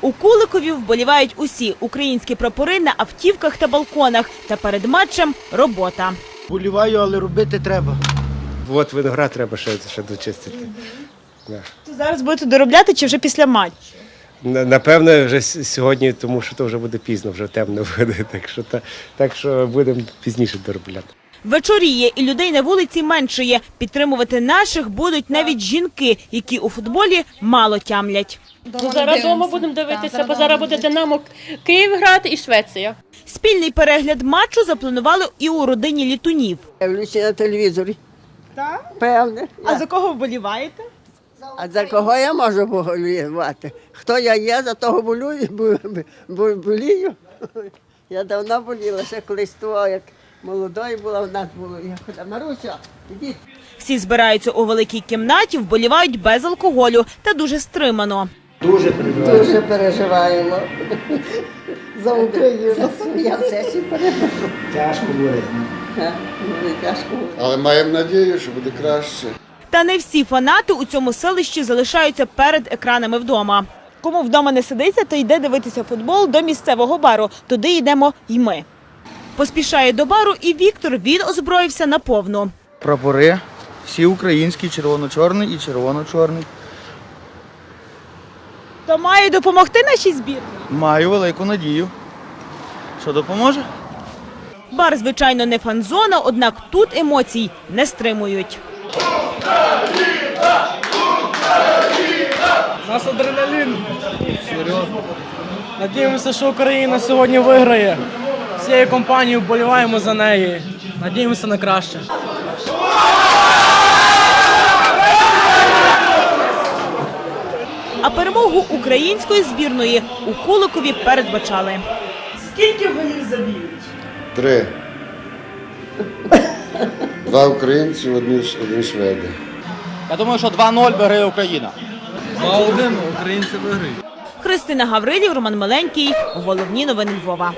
У Куликові вболівають усі українські прапори на автівках та балконах. Та перед матчем робота. Боліваю, але робити треба. От виноград треба ще, ще дочистити. Да. Зараз будете доробляти чи вже після матчу? На- Напевне, вже с- сьогодні, тому що то вже буде пізно, вже темно буде. Так що, та, так що будемо пізніше доробляти. Вечоріє і людей на вулиці меншає. Підтримувати наших будуть навіть жінки, які у футболі мало тямлять. Ну, зараз вдома будемо дивитися, бо зараз буде Динамо Київ грати і Швеція. Спільний перегляд матчу запланували і у родині літунів. Дивлюся на телевізорі. Так? Певне. А за кого вболіваєте? А за кого я можу болювати? Хто я є, за того болюю, бо- бо- болію. Я давно боліла, ще колись того, як молодою була, в нас було. Я ходила, Маруся, ідіть. Всі збираються у великій кімнаті, вболівають без алкоголю та дуже стримано. Дуже переживаю. Дуже переживаємо. За Україну. Я все ще переживаю. Тяжко буде. Дуже тяжко. Але маємо надію, що буде краще. Та не всі фанати у цьому селищі залишаються перед екранами вдома. Кому вдома не сидиться, то йде дивитися футбол до місцевого бару. Туди йдемо й ми. Поспішає до бару і Віктор. Він озброївся наповну. Прапори всі українські, червоно-чорний і червоно-чорний. То має допомогти нашій збірні. Маю велику надію. Що допоможе? Бар, звичайно, не фан-зона, однак тут емоцій не стримують. У нас адреналін. Серйозно. Надіємося, що Україна сьогодні виграє. Всією компанією вболіваємо за неї. Надіємося на краще. А перемогу української збірної у Куликові передбачали. Скільки голів заб'ють? Три. Два українці, одні, ш- шведи. Я думаю, що 2-0 виграє Україна. Два один українці виграють. Христина Гаврилів, Роман Миленький. Головні новини Львова.